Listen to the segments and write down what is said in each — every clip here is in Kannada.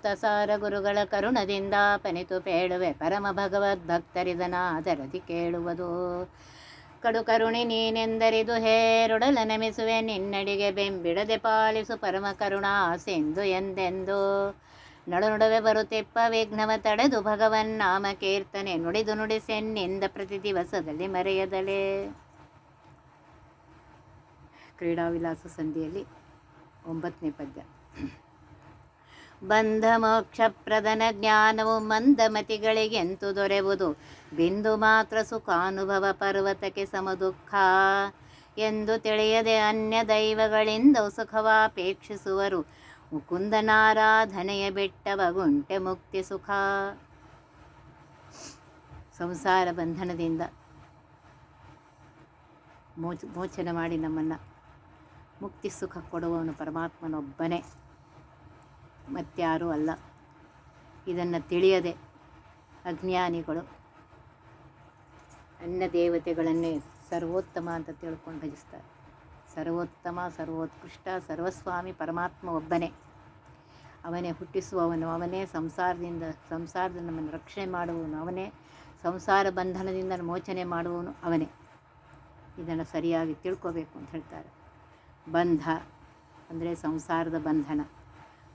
ಅಮೃತ ಸಾರ ಗುರುಗಳ ಕರುಣದಿಂದ ಪನಿತು ಪೇಳುವೆ ಪರಮ ಭಗವದ್ಭಕ್ತರಿದನಾದರದಿ ಕೇಳುವುದು. ಕಡು ಕರುಣಿ ನೀನೆಂದರಿದು ಹೇರುಡಲ ನಮಿಸುವೆ ನಿನ್ನಡಿಗೆ ಬೆಂಬಿಡದೆ ಪಾಲಿಸು ಪರಮ ಕರುಣಾ ಸಿಂಧು ಎಂದೆಂದು. ನಡು ನಡುವೆ ಬರುತ್ತಿಪ್ಪ ವಿಘ್ನವ ತಡೆದು ಭಗವನ್ ನಾಮ ಕೀರ್ತನೆ ನುಡಿದು ನುಡಿಸೆನ್ನಿಂದ ಪ್ರತಿ ದಿವಸದಲ್ಲಿ ಮರೆಯದಲೇ. ಕ್ರೀಡಾ ವಿಲಾಸ ಸಂಧಿಯಲ್ಲಿ ಒಂಬತ್ತನೇ ಪದ್ಯ. ಬಂಧ ಮೋಕ್ಷಪ್ರದನ ಜ್ಞಾನವು ಮಂದಮತಿಗಳಿಗೆಂತು ದೊರೆವುದು. ಬಿಂದು ಮಾತ್ರ ಸುಖಾನುಭವ ಪರ್ವತಕ್ಕೆ ಸಮದುಃಖ ಎಂದು ತಿಳಿಯದೆ ಅನ್ಯ ದೈವಗಳಿಂದ ಸುಖವಾಪೇಕ್ಷಿಸುವರು. ಮುಕುಂದನಾರಾಧನೆಯ ಬೆಟ್ಟವ ಗುಂಟೆ ಮುಕ್ತಿ ಸುಖ. ಸಂಸಾರ ಬಂಧನದಿಂದ ಮೋಚ ಮೋಚನೆ ಮಾಡಿ ನಮ್ಮನ್ನು ಮುಕ್ತಿ ಸುಖ ಕೊಡುವವನು ಪರಮಾತ್ಮನೊಬ್ಬನೇ. ಮತ್ಯಾರೂ ಅಲ್ಲ. ಇದನ್ನು ತಿಳಿಯದೆ ಅಜ್ಞಾನಿಗಳು ಅನ್ನ ದೇವತೆಗಳನ್ನೇ ಸರ್ವೋತ್ತಮ ಅಂತ ತಿಳ್ಕೊಂಡು ಭಜಿಸ್ತಾರೆ. ಸರ್ವೋತ್ತಮ, ಸರ್ವೋತ್ಕೃಷ್ಟ, ಸರ್ವಸ್ವಾಮಿ ಪರಮಾತ್ಮ ಒಬ್ಬನೇ. ಅವನೇ ಹುಟ್ಟಿಸುವವನು, ಅವನೇ ಸಂಸಾರದಿಂದ ಸಂಸಾರದಿಂದ ನಮ್ಮನ್ನು ರಕ್ಷಣೆ ಮಾಡುವವನು, ಅವನೇ ಸಂಸಾರ ಬಂಧನದಿಂದ ಮೋಚನೆ ಮಾಡುವವನು ಅವನೇ. ಇದನ್ನು ಸರಿಯಾಗಿ ತಿಳ್ಕೋಬೇಕು ಅಂತ ಹೇಳ್ತಾರೆ. ಬಂಧ ಅಂದರೆ ಸಂಸಾರದ ಬಂಧನ.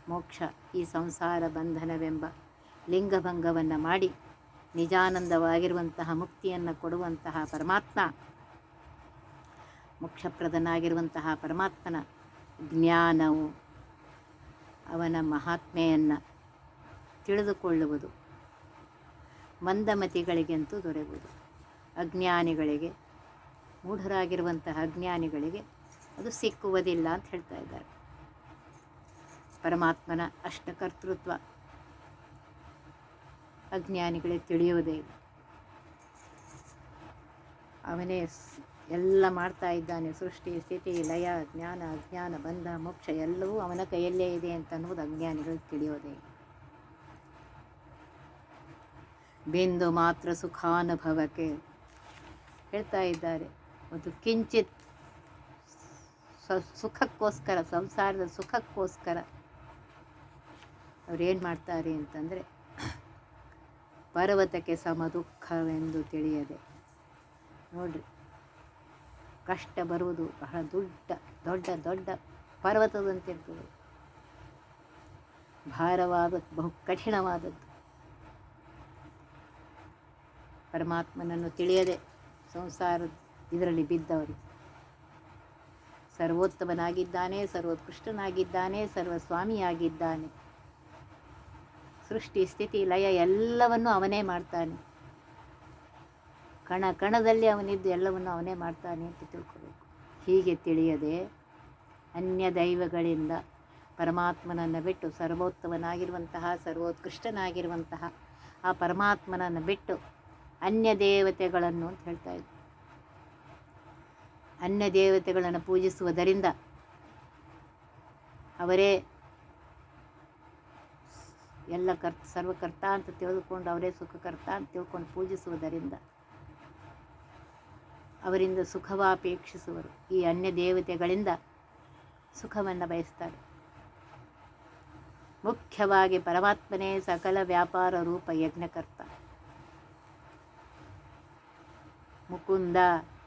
ಮೋಕ್ಷ, ಈ ಸಂಸಾರ ಬಂಧನವೆಂಬ ಲಿಂಗಭಂಗವನ್ನು ಮಾಡಿ ನಿಜಾನಂದವಾಗಿರುವಂತಹ ಮುಕ್ತಿಯನ್ನು ಕೊಡುವಂತಹ ಪರಮಾತ್ಮ, ಮೋಕ್ಷಪ್ರದನಾಗಿರುವಂತಹ ಪರಮಾತ್ಮನ ಜ್ಞಾನವು ಅವನ ಮಹಾತ್ಮೆಯನ್ನು ತಿಳಿದುಕೊಳ್ಳುವುದು, ಮಂದಮತಿಗಳಿಗೆಂತೂ ದೊರೆಯುವುದು. ಅಜ್ಞಾನಿಗಳಿಗೆ, ಮೂಢರಾಗಿರುವಂತಹ ಅಜ್ಞಾನಿಗಳಿಗೆ ಅದು ಸಿಕ್ಕುವುದಿಲ್ಲ ಅಂತ ಹೇಳ್ತಾ ಇದ್ದಾರೆ. ಪರಮಾತ್ಮನ ಅಷ್ಟಕರ್ತೃತ್ವ ಅಜ್ಞಾನಿಗಳಿಗೆ ತಿಳಿಯುವುದೇ ಇಲ್ಲ. ಅವನೇ ಎಲ್ಲ ಮಾಡ್ತಾ ಇದ್ದಾನೆ. ಸೃಷ್ಟಿ, ಸ್ಥಿತಿ, ಲಯ, ಜ್ಞಾನ, ಅಜ್ಞಾನ, ಬಂಧ, ಮೋಕ್ಷ ಎಲ್ಲವೂ ಅವನ ಕೈಯಲ್ಲೇ ಇದೆ ಅಂತ ಅನ್ನೋದು ಅಜ್ಞಾನಿಗಳು ತಿಳಿಯೋದೇ ಬಿಂದು ಮಾತ್ರ ಸುಖಾನುಭವಕ್ಕೆ ಹೇಳ್ತಾ ಇದ್ದಾರೆ. ಒಂದು ಕಿಂಚಿತ್ ಸುಖಕ್ಕೋಸ್ಕರ, ಸಂಸಾರದ ಸುಖಕ್ಕೋಸ್ಕರ ಅವ್ರೇನು ಮಾಡ್ತಾರೆ ಅಂತಂದರೆ, ಪರ್ವತಕ್ಕೆ ಸಮ ದುಃಖವೆಂದು ತಿಳಿಯದೆ. ನೋಡ್ರಿ, ಕಷ್ಟ ಬರುವುದು ಬಹಳ ದೊಡ್ಡ ದೊಡ್ಡ ದೊಡ್ಡ ಪರ್ವತದಂತಿರ್ತದೆ. ಭಾರವಾದ ಬಹು ಕಠಿಣವಾದದ್ದು. ಪರಮಾತ್ಮನನ್ನು ತಿಳಿಯದೆ ಸಂಸಾರ ಇದರಲ್ಲಿ ಬಿದ್ದವರು. ಸರ್ವೋತ್ತಮನಾಗಿದ್ದಾನೆ, ಸರ್ವೋತ್ಕೃಷ್ಟನಾಗಿದ್ದಾನೆ, ಸರ್ವಸ್ವಾಮಿಯಾಗಿದ್ದಾನೆ. ಸೃಷ್ಟಿ, ಸ್ಥಿತಿ, ಲಯ ಎಲ್ಲವನ್ನು ಅವನೇ ಮಾಡ್ತಾನೆ. ಕಣ ಕಣದಲ್ಲಿ ಅವನಿದ್ದು ಎಲ್ಲವನ್ನು ಅವನೇ ಮಾಡ್ತಾನೆ ಅಂತ ತಿಳ್ಕೊಬೇಕು. ಹೀಗೆ ತಿಳಿಯದೆ ಅನ್ಯ ದೈವಗಳಿಂದ ಪರಮಾತ್ಮನನ್ನು ಬಿಟ್ಟು ಸರ್ವೋತ್ತಮನಾಗಿರುವಂತಹ, ಸರ್ವೋತ್ಕೃಷ್ಟನಾಗಿರುವಂತಹ ಆ ಪರಮಾತ್ಮನನ್ನು ಬಿಟ್ಟು ಅನ್ಯ ದೇವತೆಗಳನ್ನು ಅಂತ ಹೇಳ್ತಾ ಇದ್ದರು ಅನ್ಯ ದೇವತೆಗಳನ್ನು ಪೂಜಿಸುವುದರಿಂದ ಅವರೇ ಎಲ್ಲ ಕರ್ತ ಸರ್ವಕರ್ತ ಅಂತ ತಿಳಿದುಕೊಂಡು ಅವರೇ ಸುಖಕರ್ತ ಅಂತ ತಿಳ್ಕೊಂಡು ಪೂಜಿಸುವುದರಿಂದ ಅವರಿಂದ ಸುಖವಾಪೇಕ್ಷಿಸುವರು ಈ ಅನ್ಯ ದೇವತೆಗಳಿಂದ ಸುಖವನ್ನು ಬಯಸ್ತಾರೆ. ಮುಖ್ಯವಾಗಿ ಪರಮಾತ್ಮನೇ ಸಕಲ ವ್ಯಾಪಾರ ರೂಪ ಯಜ್ಞಕರ್ತ. ಮುಕುಂದ,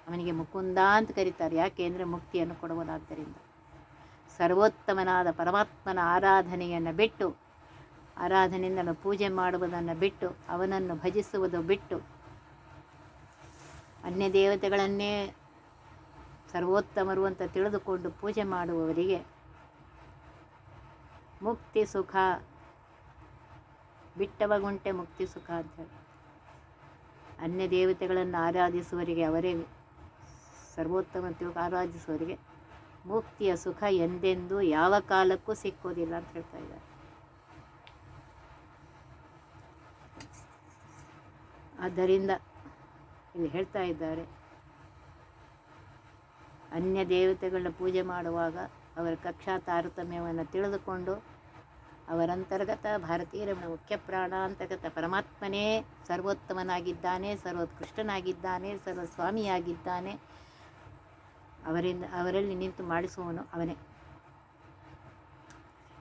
ಅವನಿಗೆ ಮುಕುಂದ ಅಂತ ಕರೀತಾರೆ. ಯಾಕೆ ಅಂದರೆ ಮುಕ್ತಿಯನ್ನು ಕೊಡುವುದಾದ್ದರಿಂದ ಸರ್ವೋತ್ತಮನಾದ ಪರಮಾತ್ಮನ ಆರಾಧನೆಯನ್ನು ಬಿಟ್ಟು ಆರಾಧನೆಯಿಂದ ಪೂಜೆ ಮಾಡುವುದನ್ನು ಬಿಟ್ಟು ಅವನನ್ನು ಭಜಿಸುವುದು ಬಿಟ್ಟು ಅನ್ಯ ದೇವತೆಗಳನ್ನೇ ಸರ್ವೋತ್ತಮರು ಅಂತ ತಿಳಿದುಕೊಂಡು ಪೂಜೆ ಮಾಡುವವರಿಗೆ ಮುಕ್ತಿ ಸುಖ, ಬಿಟ್ಟವ ಗುಂಟೆ ಮುಕ್ತಿ ಸುಖ ಅಂತ ಹೇಳಿ. ಅನ್ಯ ದೇವತೆಗಳನ್ನು ಆರಾಧಿಸುವವರಿಗೆ, ಅವರೇ ಸರ್ವೋತ್ತಮ ತಿಳ್ಕೊ ಆರಾಧಿಸುವವರಿಗೆ ಮುಕ್ತಿಯ ಸುಖ ಎಂದೆಂದೂ ಯಾವ ಕಾಲಕ್ಕೂ ಸಿಕ್ಕೋದಿಲ್ಲ ಅಂತ ಹೇಳ್ತಾ ಇದ್ದಾರೆ. ಆದ್ದರಿಂದ ಇಲ್ಲಿ ಹೇಳ್ತಾ ಇದ್ದಾರೆ, ಅನ್ಯ ದೇವತೆಗಳನ್ನ ಪೂಜೆ ಮಾಡುವಾಗ ಅವರ ಕಕ್ಷಾ ತಾರತಮ್ಯವನ್ನು ತಿಳಿದುಕೊಂಡು ಅವರಂತರ್ಗತ ಭಾರತೀಯರ ಮುಖ್ಯ ಪ್ರಾಣ ಅಂತರ್ಗತ ಪರಮಾತ್ಮನೇ ಸರ್ವೋತ್ತಮನಾಗಿದ್ದಾನೆ, ಸರ್ವೋತ್ಕೃಷ್ಟನಾಗಿದ್ದಾನೆ, ಸರ್ವಸ್ವಾಮಿಯಾಗಿದ್ದಾನೆ. ಅವರಿಂದ ಅವರಲ್ಲಿ ನಿಂತು ಮಾಡಿಸುವವನು ಅವನೇ.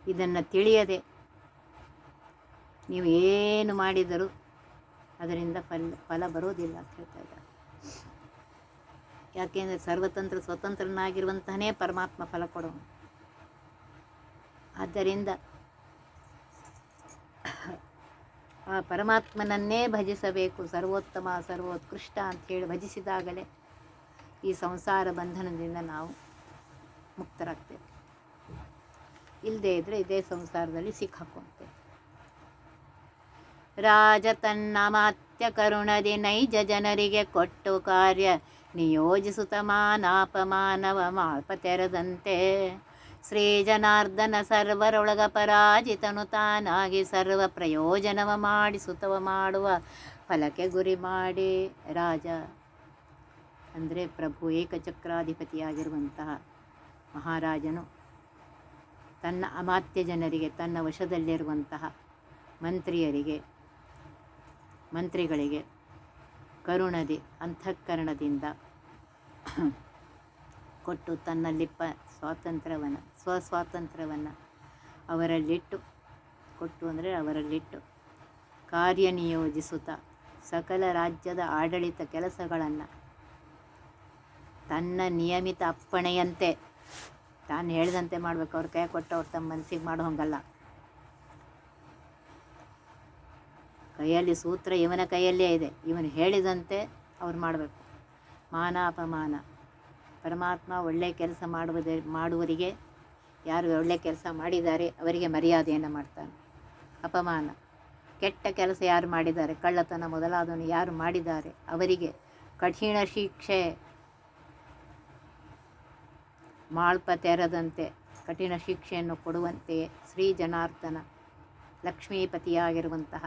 ಇದನ್ನು ತಿಳಿಯದೆ ನೀವು ಏನು ಮಾಡಿದರೂ ಅದರಿಂದ ಫಲ ಫಲ ಬರೋದಿಲ್ಲ ಅಂತ ಹೇಳ್ತಾ ಇದ್ದಾರೆ. ಯಾಕೆಂದರೆ ಸರ್ವತಂತ್ರ ಸ್ವತಂತ್ರನಾಗಿರುವಂತಹನೇ ಪರಮಾತ್ಮ ಫಲ ಕೊಡೋನು. ಆದ್ದರಿಂದ ಆ ಪರಮಾತ್ಮನನ್ನೇ ಭಜಿಸಬೇಕು, ಸರ್ವೋತ್ತಮ, ಸರ್ವೋತ್ಕೃಷ್ಟ ಅಂತ ಹೇಳಿ ಭಜಿಸಿದಾಗಲೇ ಈ ಸಂಸಾರ ಬಂಧನದಿಂದ ನಾವು ಮುಕ್ತರಾಗ್ತೇವೆ. ಇಲ್ಲದೇ ಇದ್ದರೆ ಇದೇ ಸಂಸಾರದಲ್ಲಿ ಸಿಕ್ಕಾಕೊಂತೇವೆ. ರಾಜ ತನ್ನ ಮಾತ್ಯ ಕರುಣದಿ ನೈಜ ಜನರಿಗೆ ಕೊಟ್ಟು ಕಾರ್ಯ ನಿಯೋಜಿಸುತ್ತ ಮಾನಾಪಮಾನವ ಮಾಪ ತೆರೆದಂತೆ ಶ್ರೀ ಜನಾರ್ದನ ಸರ್ವರೊಳಗ ಪರಾಜಿತನು ತಾನಾಗಿ ಸರ್ವ ಪ್ರಯೋಜನವ ಮಾಡಿಸುತ್ತವ ಮಾಡುವ ಫಲಕ್ಕೆ ಗುರಿ ಮಾಡಿ ರಾಜ. ಅಂದರೆ ಪ್ರಭು ಏಕಚಕ್ರಾಧಿಪತಿಯಾಗಿರುವಂತಹ ಮಹಾರಾಜನು ತನ್ನ ಅಮಾತ್ಯ ಜನರಿಗೆ ತನ್ನ ವಶದಲ್ಲಿರುವಂತಹ ಮಂತ್ರಿಯರಿಗೆ ಮಂತ್ರಿಗಳಿಗೆ ಕರುಣದಿ ಅಂತಃಕರಣದಿಂದ ಕೊಟ್ಟು ತನ್ನಲ್ಲಿಪ್ಪ ಸ್ವಾತಂತ್ರ್ಯವನ್ನು, ಸ್ವಸ್ವಾತಂತ್ರ್ಯವನ್ನು ಅವರಲ್ಲಿಟ್ಟು ಕೊಟ್ಟು ಅಂದರೆ ಅವರಲ್ಲಿಟ್ಟು ಕಾರ್ಯನಿಯೋಜಿಸುತ್ತಾ ಸಕಲ ರಾಜ್ಯದ ಆಡಳಿತ ಕೆಲಸಗಳನ್ನು ತನ್ನ ನಿಯಮಿತ ಅಪ್ಪಣೆಯಂತೆ ತಾನು ಹೇಳಿದಂತೆ ಮಾಡಬೇಕು. ಅವ್ರ ಕೈ ಕೊಟ್ಟು ಅವ್ರು ತಮ್ಮ ಮನಸ್ಸಿಗೆ ಮಾಡೋ ಹಂಗಲ್ಲ. ಕೈಯಲ್ಲಿ ಸೂತ್ರ ಇವನ ಕೈಯಲ್ಲೇ ಇದೆ. ಇವನು ಹೇಳಿದಂತೆ ಅವ್ರು ಮಾಡಬೇಕು. ಮಾನ ಅಪಮಾನ ಪರಮಾತ್ಮ ಒಳ್ಳೆಯ ಕೆಲಸ ಮಾಡುವುದೇ ಮಾಡುವರಿಗೆ ಯಾರು ಒಳ್ಳೆಯ ಕೆಲಸ ಮಾಡಿದ್ದಾರೆ ಅವರಿಗೆ ಮರ್ಯಾದೆಯನ್ನು ಮಾಡ್ತಾನೆ. ಅಪಮಾನ. ಕೆಟ್ಟ ಕೆಲಸ ಯಾರು ಮಾಡಿದ್ದಾರೆ? ಕಳ್ಳತನ ಮೊದಲಾದವನು ಯಾರು ಮಾಡಿದ್ದಾರೆ? ಅವರಿಗೆ ಕಠಿಣ ಶಿಕ್ಷೆ. ಮಾಳ್ಪ ತೆರದಂತೆ ಕಠಿಣ ಶಿಕ್ಷೆಯನ್ನು ಕೊಡುವಂತೆಯೇ ಶ್ರೀ ಜನಾರ್ದನ ಲಕ್ಷ್ಮೀಪತಿಯಾಗಿರುವಂತಹ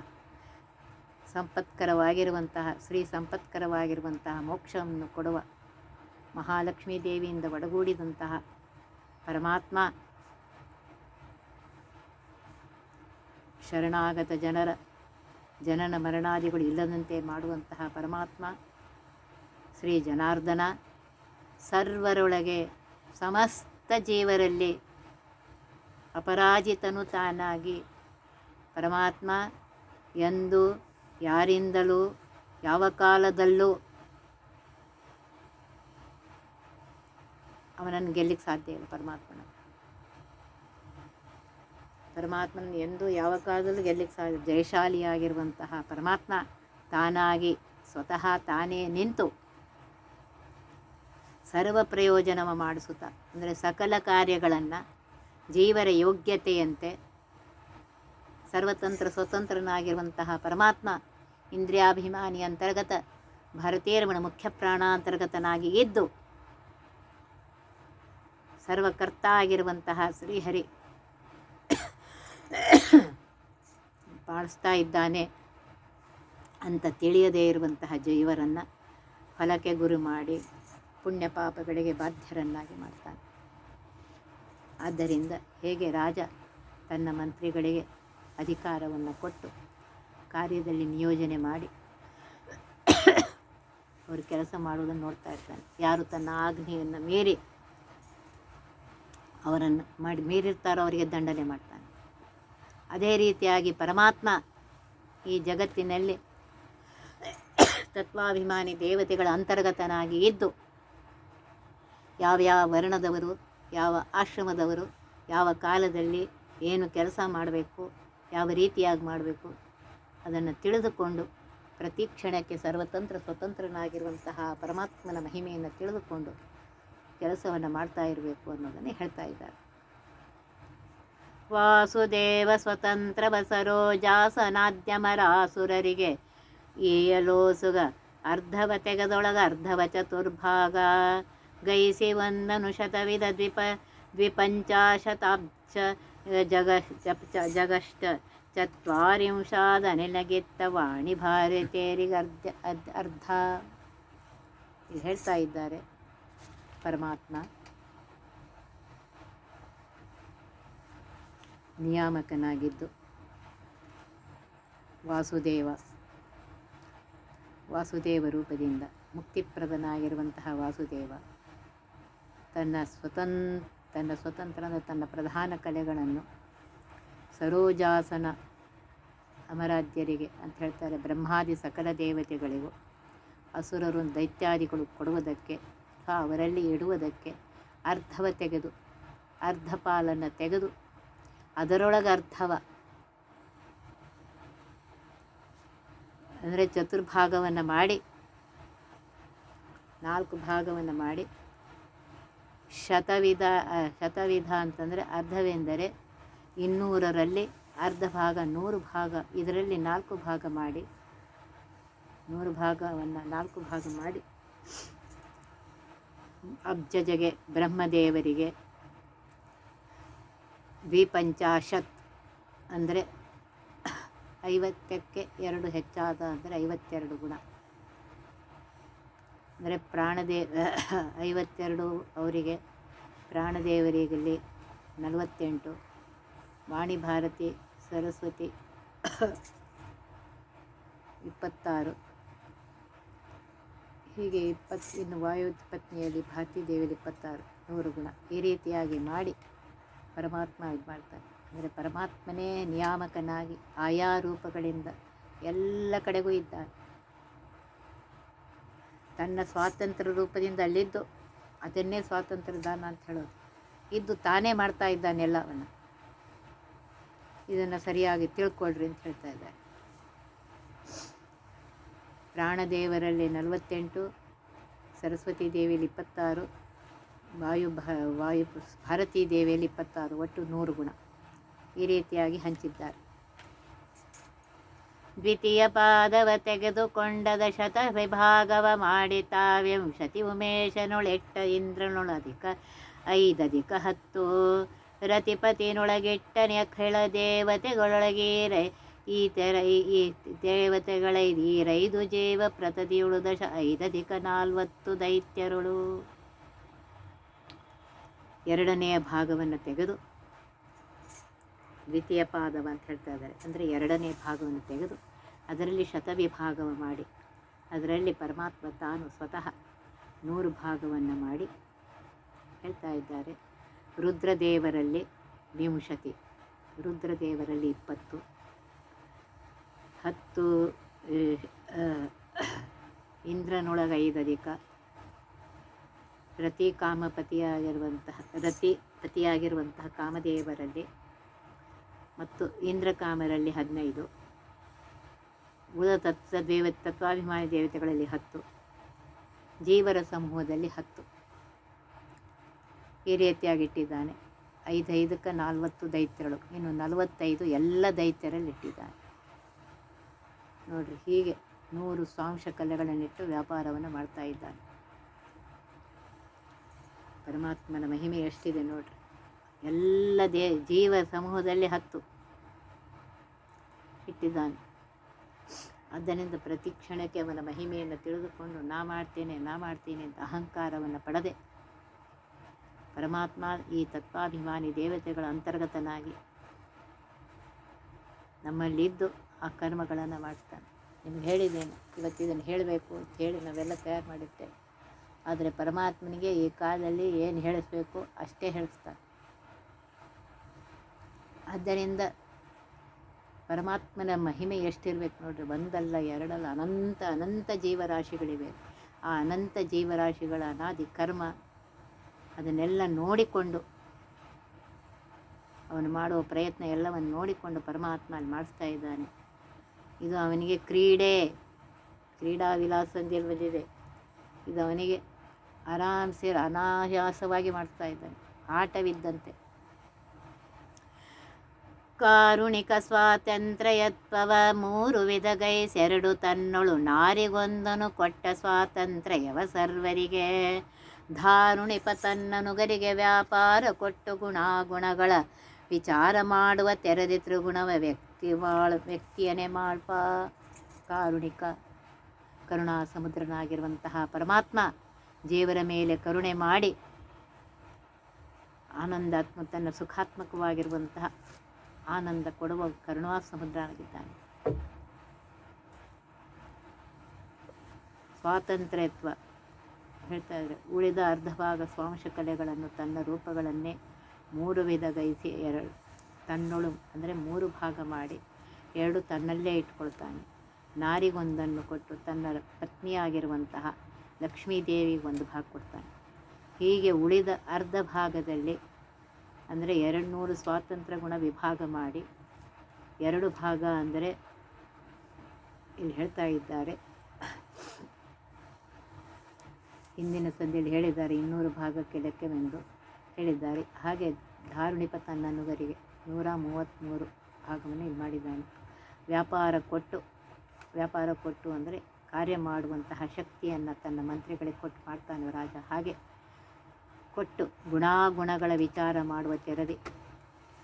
ಸಂಪತ್ಕರವಾಗಿರುವಂತಹ, ಶ್ರೀ ಸಂಪತ್ಕರವಾಗಿರುವಂತಹ ಮೋಕ್ಷವನ್ನು ಕೊಡುವ ಮಹಾಲಕ್ಷ್ಮೀ ದೇವಿಯಿಂದ ಒಡಗೂಡಿದಂತಹ ಪರಮಾತ್ಮ, ಶರಣಾಗತ ಜನರ, ಜನನ ಮರಣಾದಿಗಳು ಇಲ್ಲದಂತೆ ಮಾಡುವಂತಹ ಪರಮಾತ್ಮ, ಶ್ರೀ ಜನಾರ್ದನ, ಸರ್ವರೊಳಗೆ ಸಮಸ್ತ ಜೀವರಲ್ಲಿ ಅಪರಾಜಿತನು ತಾನಾಗಿ ಪರಮಾತ್ಮ ಎಂದು ಯಾರಿಂದಲೂ, ಯಾವ ಕಾಲದಲ್ಲೂ ಅವನನ್ನು ಗೆಲ್ಲಿಕ್ಕೆ ಸಾಧ್ಯ ಇಲ್ಲ ಪರಮಾತ್ಮನ. ಪರಮಾತ್ಮನ ಎಂದು ಯಾವ ಕಾಲದಲ್ಲೂ ಗೆಲ್ಲಿಕ್ಕೆ ಸಾಧ್ಯ ಜಯಶಾಲಿಯಾಗಿರುವಂತಹ ಪರಮಾತ್ಮ ತಾನಾಗಿ ಸ್ವತಃ ತಾನೇ ನಿಂತು ಸರ್ವ ಪ್ರಯೋಜನವ ಮಾಡಿಸುತ್ತಾ, ಅಂದರೆ ಸಕಲ ಕಾರ್ಯಗಳನ್ನು ಜೀವರ ಯೋಗ್ಯತೆಯಂತೆ ಸರ್ವತಂತ್ರ ಸ್ವತಂತ್ರನಾಗಿರುವಂತಹ ಪರಮಾತ್ಮ ಇಂದ್ರಿಯಾಭಿಮಾನಿ ಅಂತರ್ಗತ ಭಾರತೀಯರಮಣ ಮುಖ್ಯ ಪ್ರಾಣಾಂತರ್ಗತನಾಗಿ ಇದ್ದು ಸರ್ವಕರ್ತ ಆಗಿರುವಂತಹ ಶ್ರೀಹರಿ ಪಾಲಿಸ್ತಾ ಇದ್ದಾನೆ ಅಂತ ತಿಳಿಯದೇ ಇರುವಂತಹ ಜೈವರನ್ನು ಫಲಕ್ಕೆ ಗುರು ಮಾಡಿ ಪುಣ್ಯ ಪಾಪಗಳಿಗೆ ಬಾಧ್ಯರನ್ನಾಗಿ ಮಾಡ್ತಾನೆ. ಆದ್ದರಿಂದ ಹೇಗೆ ರಾಜ ತನ್ನ ಮಂತ್ರಿಗಳಿಗೆ ಅಧಿಕಾರವನ್ನು ಕೊಟ್ಟು ಕಾರ್ಯದಲ್ಲಿ ನಿಯೋಜನೆ ಮಾಡಿ ಅವರು ಕೆಲಸ ಮಾಡುವುದನ್ನು ನೋಡ್ತಾ ಇರ್ತಾನೆ. ಯಾರು ತನ್ನ ಆಜ್ಞೆಯನ್ನು ಮೀರಿ ಅವರನ್ನು ಮಾಡಿ ಮೀರಿರ್ತಾರೋ ಅವರಿಗೆ ದಂಡನೆ ಮಾಡ್ತಾನೆ. ಅದೇ ರೀತಿಯಾಗಿ ಪರಮಾತ್ಮ ಈ ಜಗತ್ತಿನಲ್ಲಿ ತತ್ವಾಭಿಮಾನಿ ದೇವತೆಗಳ ಅಂತರ್ಗತನಾಗಿ ಇದ್ದು ಯಾವ್ಯಾವ ವರ್ಣದವರು, ಯಾವ ಆಶ್ರಮದವರು, ಯಾವ ಕಾಲದಲ್ಲಿ ಏನು ಕೆಲಸ ಮಾಡಬೇಕು ಯಾವ ರೀತಿಯಾಗಿ ಮಾಡಬೇಕು ಅದನ್ನು ತಿಳಿದುಕೊಂಡು ಪ್ರತಿ ಕ್ಷಣಕ್ಕೆ ಸರ್ವತಂತ್ರ ಸ್ವತಂತ್ರನಾಗಿರುವಂತಹ ಪರಮಾತ್ಮನ ಮಹಿಮೆಯನ್ನು ತಿಳಿದುಕೊಂಡು ಕೆಲಸವನ್ನು ಮಾಡ್ತಾ ಇರಬೇಕು ಅನ್ನೋದನ್ನು ಹೇಳ್ತಾ ಇದ್ದಾರೆ. ವಾಸುದೇವ ಸ್ವತಂತ್ರ ಬಸರೋಜಾಸನಾದ್ಯಮರಾಸುರರಿಗೆ ಈಯಲೋಸುಗ ಅರ್ಧವ ತೆಗೆದೊಳಗ ಅರ್ಧವ ಚತುರ್ಭಾಗ ಗೈಸಿ ಒಂದನು ಶತವಿಧ ದ್ವಿಪ ದ್ವಿಪಂಚಾಶತಾಬ್ಜ ಜಗ ಜಪ ಜಗಷ್ಟ ಚತ್ವಾರಿಂಶಾದನಿಲಗಿತ್ತ ವಾಣಿ ಭಾರತೀಯರಿಗೆ ಅರ್ಧ ಅದ್ ಅರ್ಧ ಇದು ಹೇಳ್ತಾ ಇದ್ದಾರೆ ಪರಮಾತ್ಮ ನಿಯಾಮಕನಾಗಿದ್ದು ವಾಸುದೇವ ವಾಸುದೇವ ರೂಪದಿಂದ ಮುಕ್ತಿಪ್ರದನಾಗಿರುವಂತಹ ವಾಸುದೇವ ತನ್ನ ಸ್ವತಂ ತನ್ನ ಸ್ವತಂತ್ರದ ತನ್ನ ಪ್ರಧಾನ ಕಲೆಗಳನ್ನು ಸರೋಜಾಸನ ಅಮರಾಧ್ಯರಿಗೆ ಅಂತ ಹೇಳ್ತಾರೆ, ಬ್ರಹ್ಮಾದಿ ಸಕಲ ದೇವತೆಗಳಿಗೂ, ಅಸುರರು ದೈತ್ಯಾದಿಗಳು ಕೊಡುವುದಕ್ಕೆ ಅಥವಾ ಅವರಲ್ಲಿ ಇಡುವುದಕ್ಕೆ ಅರ್ಧವ ತೆಗೆದು ಅರ್ಧ ಪಾಲನ್ನು ತೆಗೆದು ಅದರೊಳಗೆ ಅರ್ಥವ ಅಂದರೆ ಚತುರ್ಭಾಗವನ್ನು ಮಾಡಿ, ನಾಲ್ಕು ಭಾಗವನ್ನು ಮಾಡಿ ಶತವಿಧ ಶತವಿಧ ಅಂತಂದರೆ ಅರ್ಧವೆಂದರೆ ಇನ್ನೂರರಲ್ಲಿ ಅರ್ಧ ಭಾಗ, ನೂರು ಭಾಗ, ಇದರಲ್ಲಿ ನಾಲ್ಕು ಭಾಗ ಮಾಡಿ, ನೂರು ಭಾಗವನ್ನು ನಾಲ್ಕು ಭಾಗ ಮಾಡಿ, ಅಬ್ಜಜಗೆ, ಬ್ರಹ್ಮದೇವರಿಗೆ, ದ್ವಿಪಂಚಾಶತ್ ಅಂದರೆ ಐವತ್ತಕ್ಕೆ ಎರಡು ಹೆಚ್ಚಾದ ಅಂದರೆ ಐವತ್ತೆರಡು ಗುಣ. ಅಂದರೆ ಪ್ರಾಣದೇ ಐವತ್ತೆರಡು ಅವರಿಗೆ, ಪ್ರಾಣದೇವರಿಗಲ್ಲಿ ನಲವತ್ತೆಂಟು. ವಾಣಿ ಭಾರತಿ, ಸರಸ್ವತಿ, ಇಪ್ಪತ್ತಾರು. ಹೀಗೆ ಇಪ್ಪತ್ತು ಇನ್ನು ವಾಯುಪತ್ನಿಯಲ್ಲಿ ಭಾರತೀ ದೇವಿಯಲ್ಲಿ ಇಪ್ಪತ್ತಾರು. ನೂರು ಗುಣ. ಈ ರೀತಿಯಾಗಿ ಮಾಡಿ ಪರಮಾತ್ಮ ಇದು ಮಾಡ್ತಾರೆ. ಅಂದರೆ ಪರಮಾತ್ಮನೇ ನಿಯಾಮಕನಾಗಿ ಆಯಾ ರೂಪಗಳಿಂದ ಎಲ್ಲ ಕಡೆಗೂ ಇದ್ದಾನೆ. ತನ್ನ ಸ್ವಾತಂತ್ರ್ಯ ರೂಪದಿಂದ ಅಲ್ಲಿದ್ದು ಅದನ್ನೇ ಸ್ವಾತಂತ್ರ್ಯ ದಾನ ಅಂತ ಹೇಳೋದು. ಇದ್ದು ತಾನೇ ಮಾಡ್ತಾ ಇದ್ದಾನೆ ಎಲ್ಲವನ್ನು ಇದನ್ನು ಸರಿಯಾಗಿ ತಿಳ್ಕೊಳ್ರಿ ಅಂತ ಹೇಳ್ತಾ ಇದ್ದಾರೆ. ಪ್ರಾಣದೇವರಲ್ಲಿ ನಲವತ್ತೆಂಟು, ಸರಸ್ವತಿ ದೇವಿಯಲ್ಲಿ ಇಪ್ಪತ್ತಾರು, ವಾಯು ಭ, ವಾಯು ಭಾರತೀ ದೇವಿಯಲ್ಲಿ ಇಪ್ಪತ್ತಾರು, ಒಟ್ಟು ನೂರು ಗುಣ. ಈ ರೀತಿಯಾಗಿ ಹಂಚಿದ್ದಾರೆ. ದ್ವಿತೀಯ ಪಾದವ ತೆಗೆದುಕೊಂಡದ ಶತ ವಿಭಾಗವ ಮಾಡಿ ಶತಿ ಉಮೇಶನೊಳೆಟ್ಟ ಇಂದ್ರನೊಳಧಿಕ ಐದಧಿಕ ಹತ್ತು. ರತಿಪತಿನೊಳಗೆಟ್ಟನೆ ಅಖಿಳ ದೇವತೆಗಳೊಳಗೀರೆ. ಈ ತೆರ ಈ- ಈ ದೇವತೆಗಳ ಈರೈದು ಜೀವ ಪ್ರತದಿಯುಳು ದಶ ಐದಧಿಕ ನಾಲ್ವತ್ತು ದೈತ್ಯರುಳು. ಎರಡನೆಯ ಭಾಗವನ್ನು ತೆಗೆದು ದ್ವಿತೀಯ ಪಾದವ ಅಂತ ಹೇಳ್ತಾ ಇದ್ದಾರೆ. ಅಂದರೆ ಎರಡನೇ ಭಾಗವನ್ನು ತೆಗೆದು ಅದರಲ್ಲಿ ಶತವಿಭಾಗ ಮಾಡಿ, ಅದರಲ್ಲಿ ಪರಮಾತ್ಮ ತಾನು ಸ್ವತಃ ನೂರು ಭಾಗವನ್ನು ಮಾಡಿ ಹೇಳ್ತಾ ಇದ್ದಾರೆ. ರುದ್ರದೇವರಲ್ಲಿ ವಿಂಶತಿ, ರುದ್ರದೇವರಲ್ಲಿ ಇಪ್ಪತ್ತು, ಹತ್ತು ಇಂದ್ರನೊಳಗ ಇಂದ್ರನೊಳಗೆ ಐದಧಿಕ ರತಿ ಕಾಮಪತಿಯಾಗಿರುವಂತಹ ರತಿ ಪತಿಯಾಗಿರುವಂತಹ ಕಾಮದೇವರಲ್ಲಿ ಮತ್ತು ಇಂದ್ರಕಾಮರಲ್ಲಿ ಹದಿನೈದು ಉಳಿದ ತತ್ವ ದೇವ ತತ್ವಾಭಿಮಾನಿ ದೇವತೆಗಳಲ್ಲಿ ಹತ್ತು. ಜೀವರ ಸಮೂಹದಲ್ಲಿ ಹತ್ತು. ಈ ರೀತಿಯಾಗಿ ಇಟ್ಟಿದ್ದಾನೆ ಐದೈದಕ್ಕೆ ನಾಲ್ವತ್ತು ದೈತ್ಯಗಳು. ಇನ್ನು ನಲವತ್ತೈದು ಎಲ್ಲ ದೈತ್ಯರಲ್ಲಿ ಇಟ್ಟಿದ್ದಾನೆ ನೋಡ್ರಿ, ಹೀಗೆ ನೂರು ಸ್ವಾಂಶ ಕಲೆಗಳನ್ನಿಟ್ಟು ವ್ಯಾಪಾರವನ್ನು ಮಾಡ್ತಾ ಇದ್ದಾನೆ. ಪರಮಾತ್ಮನ ಮಹಿಮೆ ಎಷ್ಟಿದೆ ನೋಡ್ರಿ. ಎಲ್ಲ ದೇ, ಜೀವ ಸಮೂಹದಲ್ಲಿ ಹತ್ತು. ಇಟ್ಟಿದ್ದಾನೆ. ಆದ್ದರಿಂದ ಪ್ರತಿ ಕ್ಷಣಕ್ಕೆ ಅವನ ಮಹಿಮೆಯನ್ನು ತಿಳಿದುಕೊಂಡು ನಾ ಮಾಡ್ತೇನೆ ನಾ ಮಾಡ್ತೇನೆ ಅಂತ ಅಹಂಕಾರವನ್ನು ಪಡದೆ ಪರಮಾತ್ಮ ಈ ತತ್ವಾಭಿಮಾನಿ ದೇವತೆಗಳ ಅಂತರ್ಗತನಾಗಿ ನಮ್ಮಲ್ಲಿದ್ದು ಆ ಕರ್ಮಗಳನ್ನು ಮಾಡ್ತಾನೆ. ನಿಮ್ಗೆ ಹೇಳಿದ್ದೇನೆ, ಇವತ್ತು ಇದನ್ನು ಹೇಳಬೇಕು ಅಂತ ಹೇಳಿ ನಾವೆಲ್ಲ ತಯಾರು ಮಾಡಿರ್ತೇವೆ. ಆದರೆ ಪರಮಾತ್ಮನಿಗೆ ಈ ಕಾಲದಲ್ಲಿ ಏನು ಹೇಳಿಸ್ಬೇಕು ಅಷ್ಟೇ ಹೇಳಿಸ್ತಾನೆ. ಆದ್ದರಿಂದ ಪರಮಾತ್ಮನ ಮಹಿಮೆ ಎಷ್ಟಿರ್ಬೇಕು ನೋಡ್ರಿ, ಒಂದಲ್ಲ ಎರಡಲ್ಲ, ಅನಂತ ಅನಂತ ಜೀವರಾಶಿಗಳಿವೆ. ಆ ಅನಂತ ಜೀವರಾಶಿಗಳ ಅನಾದಿ ಕರ್ಮ ಅದನ್ನೆಲ್ಲ ನೋಡಿಕೊಂಡು, ಅವನು ಮಾಡುವ ಪ್ರಯತ್ನ ಎಲ್ಲವನ್ನು ನೋಡಿಕೊಂಡು ಪರಮಾತ್ಮ ಅಲ್ಲಿ ಮಾಡಿಸ್ತಾ ಇದ್ದಾನೆ. ಇದು ಅವನಿಗೆ ಕ್ರೀಡೆ, ಕ್ರೀಡಾ ವಿಲಾಸ ಅಂತೇಳಿ ಬಂದಿದೆ. ಇದು ಅವನಿಗೆ ಆರಾಮ್ಸೆ ಅನಾಯಾಸವಾಗಿ ಮಾಡಿಸ್ತಾ ಇದ್ದಾನೆ. ಆಟವಿದ್ದಂತೆ. ಕಾರುಣಿಕ ಸ್ವಾತಂತ್ರ್ಯತ್ವವ ಮೂರು ವಿಧಗೈ ಸೆರಡು ತನ್ನೊಳು ನಾರಿಗೊಂದನು ಕೊಟ್ಟ ಸ್ವಾತಂತ್ರ್ಯವ ಸರ್ವರಿಗೆ. ಧಾರುಣಿಪ ತನ್ನನುಗರಿಗೆ ವ್ಯಾಪಾರ ಕೊಟ್ಟು ಗುಣಾಗುಣಗಳ ವಿಚಾರ ಮಾಡುವ ತೆರೆದಿ ತ್ರಿಗುಣವ ವ್ಯಕ್ತಿ ಮಾಳ ವ್ಯಕ್ತಿಯನೇ ಮಾಡ್ಪ. ಕಾರುಣಿಕ ಕರುಣಾ ಸಮುದ್ರನಾಗಿರುವಂತಹ ಪರಮಾತ್ಮ ಜೀವರ ಮೇಲೆ ಕರುಣೆ ಮಾಡಿ ಆನಂದಾತ್ಮ ತನ್ನ ಸುಖಾತ್ಮಕವಾಗಿರುವಂತಹ ಆನಂದ ಕೊಡುವ ಕರುಣಾ ಸಮುದ್ರನಾಗಿದ್ದಾನೆ ಸ್ವಾತಂತ್ರ್ಯತ್ವ ಹೇಳ್ತಾ ಇದ್ದಾರೆ. ಉಳಿದ ಅರ್ಧ ಭಾಗ ಸ್ವಾಂಶ ಕಲೆಗಳನ್ನು ತನ್ನ ರೂಪಗಳನ್ನೇ ಮೂರು ವಿಧ ಗೈಸಿ ಎರಡು ತನ್ನೊಳು ಅಂದರೆ ಮೂರು ಭಾಗ ಮಾಡಿ ಎರಡು ತನ್ನಲ್ಲೇ ಇಟ್ಕೊಳ್ತಾನೆ. ನಾರಿಗೊಂದನ್ನು ಕೊಟ್ಟು ತನ್ನ ಪತ್ನಿಯಾಗಿರುವಂತಹ ಲಕ್ಷ್ಮೀದೇವಿಗೆ ಒಂದು ಭಾಗ ಕೊಡ್ತಾನೆ. ಹೀಗೆ ಉಳಿದ ಅರ್ಧ ಭಾಗದಲ್ಲಿ ಅಂದರೆ ಎರಡು ನೂರು ಸ್ವಾತಂತ್ರ್ಯ ಗುಣ ವಿಭಾಗ ಮಾಡಿ ಎರಡು ಭಾಗ ಅಂದರೆ ಇಲ್ಲಿ ಹೇಳ್ತಾ ಇದ್ದಾರೆ. ಹಿಂದಿನ ಸಂಧಿಯಲ್ಲಿ ಹೇಳಿದ್ದಾರೆ, ಇನ್ನೂರು ಭಾಗಕ್ಕೆ ಲೆಕ್ಕವೆಂದು ಹೇಳಿದ್ದಾರೆ. ಹಾಗೆ ಧಾರುಣಿಪ ತನ್ನನುಗರಿಗೆ ನೂರ ಮೂವತ್ತ್ಮೂರು ಭಾಗವನ್ನು ಇಲ್ಲಿ ಮಾಡಿದ್ದಾನೆ. ವ್ಯಾಪಾರ ಕೊಟ್ಟು ವ್ಯಾಪಾರ ಕೊಟ್ಟು ಅಂದರೆ ಕಾರ್ಯ ಮಾಡುವಂತಹ ಶಕ್ತಿಯನ್ನು ತನ್ನ ಮಂತ್ರಿಗಳಿಗೆ ಕೊಟ್ಟು ಮಾಡ್ತಾನೆ ರಾಜ. ಹಾಗೆ ಕೊಟ್ಟು ಗುಣಾಗುಣಗಳ ವಿಚಾರ ಮಾಡುವ ತೆರದೆ.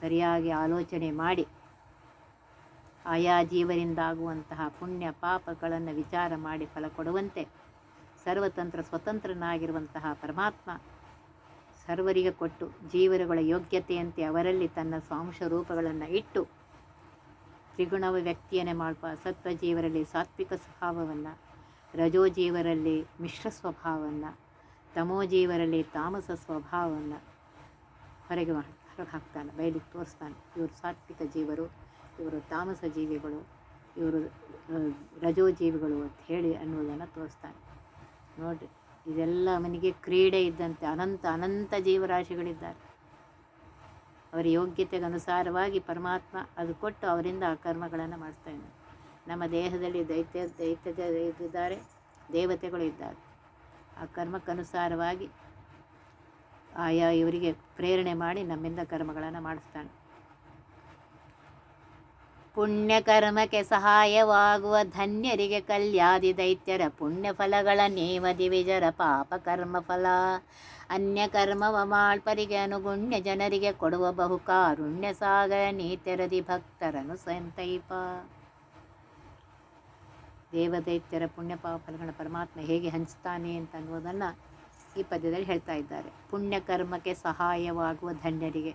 ಸರಿಯಾಗಿ ಆಲೋಚನೆ ಮಾಡಿ. ಆಯಾ ಜೀವರಿಂದಾಗುವಂತಹ ಪುಣ್ಯ ಪಾಪಗಳನ್ನು ವಿಚಾರ ಮಾಡಿ ಫಲ ಕೊಡುವಂತೆ ಸರ್ವತಂತ್ರ ಸ್ವತಂತ್ರನಾಗಿರುವಂತಹ ಪರಮಾತ್ಮ ಸರ್ವರಿಗೆ ಕೊಟ್ಟು ಜೀವರುಗಳ ಯೋಗ್ಯತೆಯಂತೆ ಅವರಲ್ಲಿ ತನ್ನ ಸ್ವಾಂಶ ರೂಪಗಳನ್ನು ಇಟ್ಟು ತ್ರಿಗುಣವ ವ್ಯಕ್ತಿಯನ್ನೇ ಮಾಡುವ ಸತ್ವ ಜೀವರಲ್ಲಿ ಸಾತ್ವಿಕ ಸ್ವಭಾವವನ್ನು, ರಜೋ ಜೀವರಲ್ಲಿ ಮಿಶ್ರ ಸ್ವಭಾವವನ್ನು ತಮೋ ಜೀವರಲ್ಲಿ ತಾಮಸ ಸ್ವಭಾವವನ್ನು ಹೊರಗೆ ಹೊರಗೆ ಹಾಕ್ತಾನೆ ಬಯಲಿಗೆ ತೋರಿಸ್ತಾನೆ. ಇವರು ಸಾತ್ವಿಕ ಜೀವರು, ಇವರು ತಾಮಸ ಜೀವಿಗಳು, ಇವರು ರಜೋ ಜೀವಿಗಳು ಅಂತ ಹೇಳಿ ಅನ್ನುವುದನ್ನು ತೋರಿಸ್ತಾನೆ. ನೋಡಿರಿ, ಇದೆಲ್ಲ ಅವನಿಗೆ ಕ್ರೀಡೆ ಇದ್ದಂತೆ ಅನಂತ ಅನಂತ ಜೀವರಾಶಿಗಳಿದ್ದಾರೆ. ಅವರ ಯೋಗ್ಯತೆಗೆ ಅನುಸಾರವಾಗಿ ಪರಮಾತ್ಮ ಅದು ಕೊಟ್ಟು ಅವರಿಂದ ಆ ಕರ್ಮಗಳನ್ನು ಮಾಡಿಸ್ತಾ ಇದ್ದಾನೆ. ನಮ್ಮ ದೇಹದಲ್ಲಿ ದೈತ್ಯ ದೈತ್ಯ ಇದ್ದಾರೆ, ದೇವತೆಗಳು ಇದ್ದಾರೆ. ಆ ಕರ್ಮಕ್ಕನುಸಾರವಾಗಿ ಆಯಾ ಇವರಿಗೆ ಪ್ರೇರಣೆ ಮಾಡಿ ನಮ್ಮಿಂದ ಕರ್ಮಗಳನ್ನು ಮಾಡಿಸ್ತಾನೆ. ಪುಣ್ಯಕರ್ಮಕ್ಕೆ ಸಹಾಯವಾಗುವ ಧನ್ಯರಿಗೆ ಕಲ್ಯಾದಿ ದೈತ್ಯರ ಪುಣ್ಯ ಫಲಗಳ ನೇಮ ದಿವಿಜರ ಪಾಪ ಕರ್ಮ ಫಲ. ಅನ್ಯ ಕರ್ಮವ ಮಾಳ್ಪರಿಗೆ ಅನುಗುಣ್ಯ ಜನರಿಗೆ ಕೊಡುವ ಬಹುಕಾರುಣ್ಯ ಸಾಗರ ನೀತೆರದಿ ಭಕ್ತರನು ಸಂತೈಪ ದೇವದೈತ್ಯರ ಪುಣ್ಯ ಫಲಗಳ ಪರಮಾತ್ಮ ಹೇಗೆ ಹಂಚ್ತಾನೆ ಅಂತ ಅನ್ನೋದನ್ನು ಈ ಪದ್ಯದಲ್ಲಿ ಹೇಳ್ತಾ ಇದ್ದಾರೆ. ಪುಣ್ಯ ಕರ್ಮಕ್ಕೆ ಸಹಾಯವಾಗುವ ಧನ್ಯರಿಗೆ.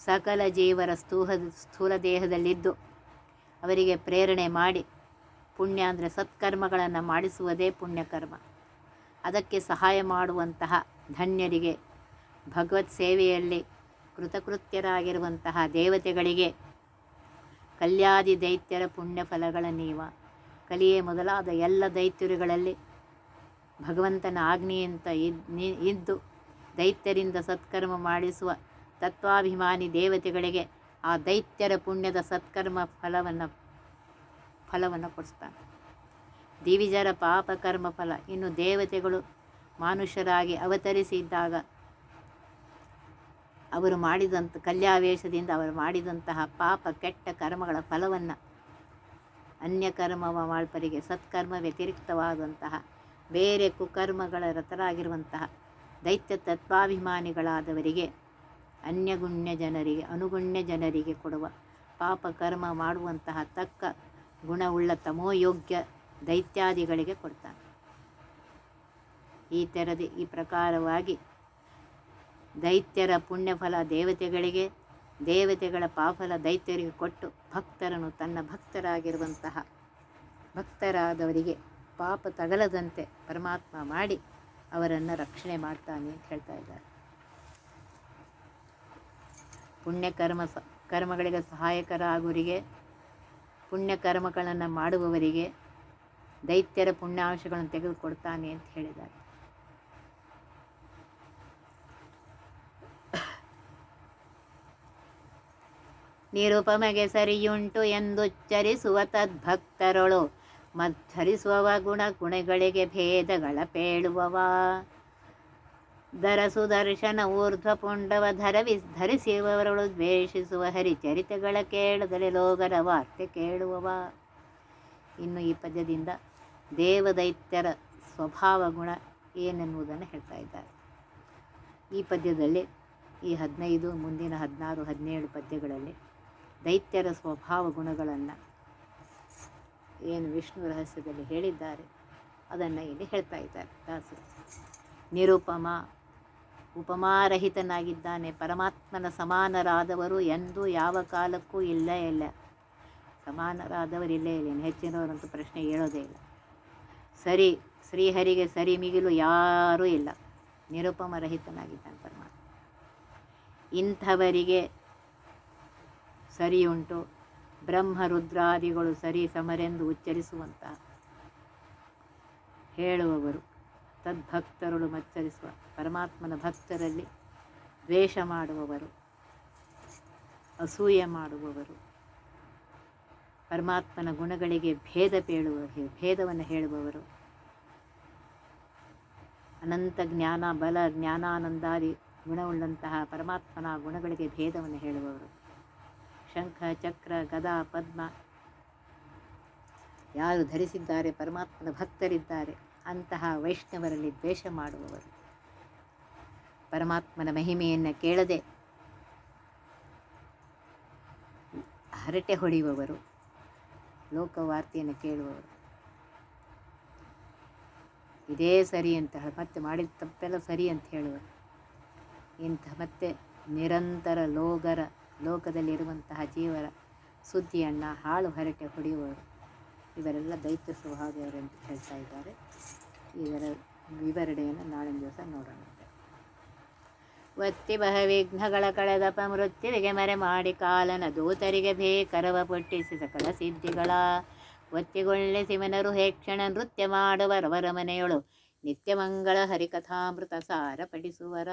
ಸಕಲ ಜೀವರ ಸ್ಥೂಹ, ಸ್ಥೂಲ ದೇಹದಲ್ಲಿದ್ದು ಅವರಿಗೆ ಪ್ರೇರಣೆ ಮಾಡಿ ಪುಣ್ಯ ಅಂದರೆ ಸತ್ಕರ್ಮಗಳನ್ನು ಮಾಡಿಸುವುದೇ ಪುಣ್ಯಕರ್ಮ. ಅದಕ್ಕೆ ಸಹಾಯ ಮಾಡುವಂತಹ ಧನ್ಯರಿಗೆ, ಭಗವತ್ ಸೇವೆಯಲ್ಲಿ ಕೃತಕೃತ್ಯರಾಗಿರುವಂತಹ ದೇವತೆಗಳಿಗೆ ಕಲ್ಯಾದಿ ದೈತ್ಯರ ಪುಣ್ಯ ಫಲಗಳ ನೀವ ಕಲಿಯೇ ಮೊದಲಾದ ಎಲ್ಲ ದೈತ್ಯರುಗಳಲ್ಲಿ ಭಗವಂತನ ಆಜ್ಞೆಯಂತ ಇದ್ದು ದೈತ್ಯರಿಂದ ಸತ್ಕರ್ಮ ಮಾಡಿಸುವ ತತ್ವಾಭಿಮಾನಿ ದೇವತೆಗಳಿಗೆ ಆ ದೈತ್ಯರ ಪುಣ್ಯದ ಸತ್ಕರ್ಮ ಫಲವನ್ನು ಫಲವನ್ನು ಕೊಡಿಸ್ತಾನೆ. ದಿವಿಜರ ಪಾಪ ಕರ್ಮ ಫಲ. ಇನ್ನು ದೇವತೆಗಳು ಮನುಷ್ಯರಾಗಿ ಅವತರಿಸಿದ್ದಾಗ ಅವರು ಮಾಡಿದಂಥ ಕಲ್ಯಾವೇಶದಿಂದ ಅವರು ಮಾಡಿದಂತಹ ಪಾಪ ಕೆಟ್ಟ ಕರ್ಮಗಳ ಫಲವನ್ನು ಅನ್ಯ ಮಾಡ್ಪರಿಗೆ ಸತ್ಕರ್ಮ ವ್ಯತಿರಿಕ್ತವಾದಂತಹ, ಬೇರೆ ಕುಕರ್ಮಗಳ ರಥರಾಗಿರುವಂತಹ ದೈತ್ಯ ತತ್ವಾಭಿಮಾನಿಗಳಾದವರಿಗೆ, ಅನ್ಯಗುಣ್ಯ ಜನರಿಗೆ, ಅನುಗುಣ್ಯ ಜನರಿಗೆ ಕೊಡುವ ಪಾಪ ಕರ್ಮ ಮಾಡುವಂತಹ ತಕ್ಕ ಗುಣವುಳ್ಳ ತಮೋಯೋಗ್ಯ ದೈತ್ಯಾದಿಗಳಿಗೆ ಕೊಡ್ತಾನೆ ಈ ತೆರದಿ ಈ ಪ್ರಕಾರವಾಗಿ ದೈತ್ಯರ ಪುಣ್ಯಫಲ ದೇವತೆಗಳಿಗೆ ದೇವತೆಗಳ ಪಾಫಲ ದೈತ್ಯರಿಗೆ ಕೊಟ್ಟು ಭಕ್ತರನ್ನು ತನ್ನ ಭಕ್ತರಾಗಿರುವಂತಹ ಭಕ್ತರಾದವರಿಗೆ ಪಾಪ ತಗಲದಂತೆ ಪರಮಾತ್ಮ ಮಾಡಿ ಅವರನ್ನು ರಕ್ಷಣೆ ಮಾಡ್ತಾನೆ ಅಂತ ಹೇಳ್ತಾ ಇದ್ದಾರೆ. ಪುಣ್ಯಕರ್ಮ ಸ, ಕರ್ಮಗಳಿಗೆ ಸಹಾಯಕರಾಗುವರಿಗೆ ಪುಣ್ಯಕರ್ಮಗಳನ್ನು ಮಾಡುವವರಿಗೆ ದೈತ್ಯರ ಪುಣ್ಯಾಂಶಗಳನ್ನು ತೆಗೆದುಕೊಡ್ತಾನೆ ಅಂತ ಹೇಳಿದ್ದಾರೆ. ನಿರುಪಮಗೆ ಸರಿಯುಂಟು ಎಂದುಚ್ಚರಿಸುವ ತದ್ಭಕ್ತರೊಳು. ಮತ್ಸರಿಸುವವ ಗುಣ ಗುಣಗಳಿಗೆ ಭೇದಗಳ ಪೇಳುವವ. ದರ ಸುದರ್ಶನ ಊರ್ಧ್ವ ಪುಂಡವ ಧರವಿ ಧರಿಸುವವರಳು ದ್ವೇಷಿಸುವ ಹರಿಚರಿತೆಗಳ ಕೇಳದಲ್ಲಿ ಲೋಗರ ವಾರ್ತೆ ಕೇಳುವವ. ಇನ್ನು ಈ ಪದ್ಯದಿಂದ ದೇವದೈತ್ಯರ ಸ್ವಭಾವ ಗುಣ ಏನೆನ್ನುವುದನ್ನು ಹೇಳ್ತಾ ಇದ್ದಾರೆ. ಈ ಪದ್ಯದಲ್ಲಿ ಈ ಹದಿನೈದು, ಮುಂದಿನ ಹದಿನಾರು, ಹದಿನೇಳು ಪದ್ಯಗಳಲ್ಲಿ ದೈತ್ಯರ ಸ್ವಭಾವ ಗುಣಗಳನ್ನು ಏನು ವಿಷ್ಣು ರಹಸ್ಯದಲ್ಲಿ ಹೇಳಿದ್ದಾರೆ, ಅದನ್ನು ಇಲ್ಲಿ ಹೇಳ್ತಾ ಇದ್ದಾರೆ. ದಾಸರು, ನಿರುಪಮ, ಉಪಮಾರಹಿತನಾಗಿದ್ದಾನೆ, ಪರಮಾತ್ಮನ ಸಮಾನರಾದವರು ಎಂದೂ ಯಾವ ಕಾಲಕ್ಕೂ ಇಲ್ಲ ಇಲ್ಲ. ಸಮಾನರಾದವರು ಇಲ್ಲೇ, ಇಲ್ಲ. ಹೆಚ್ಚಿನವರಂತೂ ಪ್ರಶ್ನೆ ಹೇಳೋದೇ ಇಲ್ಲ. ಸರಿ, ಶ್ರೀಹರಿಗೆ ಸರಿ ಮಿಗಿಲು ಯಾರೂ ಇಲ್ಲ. ನಿರುಪಮರಹಿತನಾಗಿದ್ದಾನೆ ಪರಮಾತ್ಮ. ಇಂಥವರಿಗೆ ಸರಿಯುಂಟು. ಬ್ರಹ್ಮರುದ್ರಾದಿಗಳು ಸರಿ ಸಮರೆಂದು ಉಚ್ಚರಿಸುವಂತ ಹೇಳುವವರು. ತದ್ಭಕ್ತರುಳು ಮಚ್ಚರಿಸುವ, ಪರಮಾತ್ಮನ ಭಕ್ತರಲ್ಲಿ ದ್ವೇಷ ಮಾಡುವವರು, ಅಸೂಯೆ ಮಾಡುವವರು, ಪರಮಾತ್ಮನ ಗುಣಗಳಿಗೆ ಭೇದ ಪೇಳುವ, ಭೇದವನ್ನು ಹೇಳುವವರು. ಅನಂತ ಜ್ಞಾನ, ಬಲ, ಜ್ಞಾನಾನಂದಾದಿ ಗುಣವುಳ್ಳಂತಹ ಪರಮಾತ್ಮನ ಗುಣಗಳಿಗೆ ಭೇದವನ್ನು ಹೇಳುವವರು. ಶಂಖ ಚಕ್ರ ಗದಾ ಪದ್ಮ. ಯಾರು ಧರಿಸಿದ್ದಾರೆ, ಪರಮಾತ್ಮನ ಭಕ್ತರಿದ್ದಾರೆ, ಅಂತಹ ವೈಷ್ಣವರಲ್ಲಿ ದ್ವೇಷ ಮಾಡುವವರು. ಪರಮಾತ್ಮನ ಮಹಿಮೆಯನ್ನು ಕೇಳದೆ ಹರಟೆ ಹೊಡೆಯುವವರು, ಲೋಕವಾರ್ತೆಯನ್ನು ಕೇಳುವವರು. ಇದೇ ಸರಿ ಅಂತ ಹೇಳಿ, ಮತ್ತೆ ಮಾಡಿದ ತಪ್ಪೆಲ್ಲ ಸರಿ ಅಂತ ಹೇಳುವರು ಇಂಥ ಮತ್ತೆ ನಿರಂತರ ಲೋಗರ ಲೋಕದಲ್ಲಿರುವಂತಹ ಜೀವರ ಸುದ್ದಿಯನ್ನು ಹಾಳು ಹರಟೆ ಹೊಡೆಯುವವರು. ಇವರೆಲ್ಲ ದೈತ್ಯ ಸ್ವಭಾವದವರು ಅಂತ ಹೇಳ್ತಾ ಇದ್ದಾರೆ. ಇವರ ವಿವರಣೆಯನ್ನು ನಾಳಿನ ದಿವಸ ನೋಡೋಣ. ಒತ್ತಿ ಬಹ ವಿಘ್ನಗಳ ಕಳೆದಪ ಮೃತ್ಯುವಿಗೆ ಮರೆ ಮಾಡಿ ಕಾಲನ ದೂತರಿಗೆ ಬೇಕರವ ಪೊಟ್ಟಿಸಿ ಸಕಲ ಸಿದ್ಧಿಗಳ. ಒತ್ತಿಗೊಳ್ಳೆ ಸಿಮನರು ಹೇಕ್ಷಣ ನೃತ್ಯ ಮಾಡುವರವರ ಮನೆಯೊಳು ನಿತ್ಯ ಮಂಗಳ ಹರಿಕಥಾಮೃತ ಸಾರ ಪಡಿಸುವರ